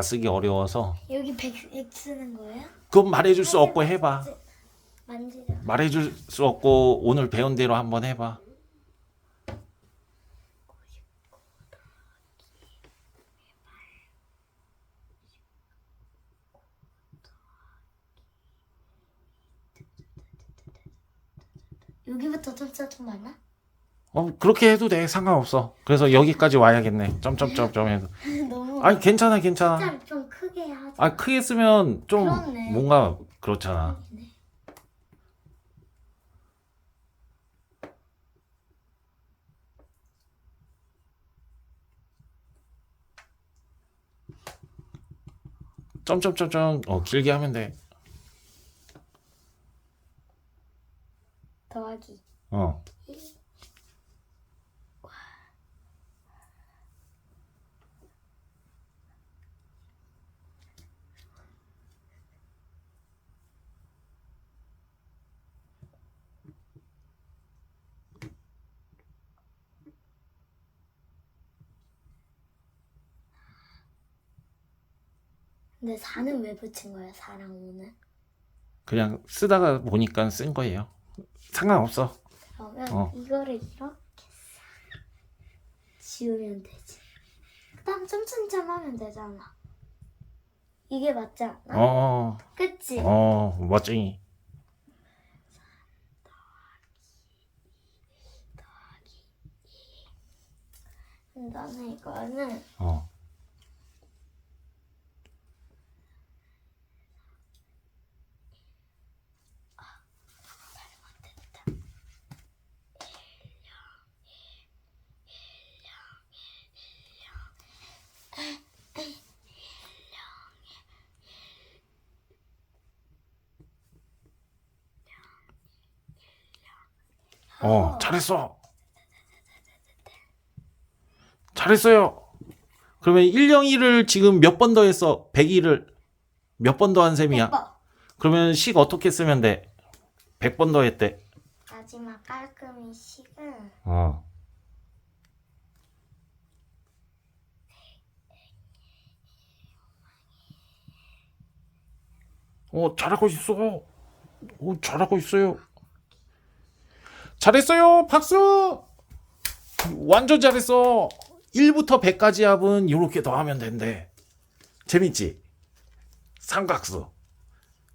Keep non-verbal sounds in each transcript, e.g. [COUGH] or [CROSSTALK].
다 쓰기 어려워서 여기 100 쓰는 거예요? 그건 말해줄 수 없고 해봐. 만지자. 말해줄 수 없고 오늘 배운 대로 한번 해봐. 여기부터 점점 많아? 어 그렇게 해도 돼 상관없어. 그래서 여기까지 와야겠네. 점점점점 해도. [LAUGHS] 너무 아니 괜찮아 괜찮아. 좀 크게 하자. 아 크게 쓰면 좀 그렇네. 뭔가 그렇잖아. 점점점점 어 길게 하면 돼. 더하기. 어. 근데 4는 왜 붙인 거야? 4랑 5는? 그냥 쓰다가 보니까 쓴 거예요. 상관없어. 그러면 어. 이거를 이렇게 싹 지우면 되지. 그다음 점점점 하면 되잖아. 이게 맞지 않아? 어, 그치? 어, 멋쟁이. 나는 이거는 어. 어, 잘했어. 잘했어요. 그러면 101을 지금 몇 번 더 했어? 102를 몇번 더 한 셈이야? 오빠. 그러면 식 어떻게 쓰면 돼? 100번 더 했대. 마지막 깔끔히 식은 어. 어, 잘하고 있어. 오, 잘하고 있어요. 잘했어요. 박수! 완전 잘했어. 1부터 100까지 합은 이렇게 더 하면 된대. 재밌지? 삼각수.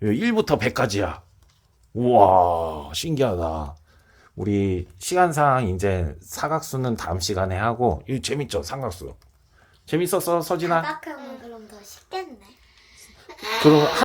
1부터 100까지야. 우와, 신기하다. 우리 시간상 이제 사각수는 다음 시간에 하고 이거 재밌죠 삼각수 재밌었어 서진아 사각형은 그럼 더 쉽겠네. 그럼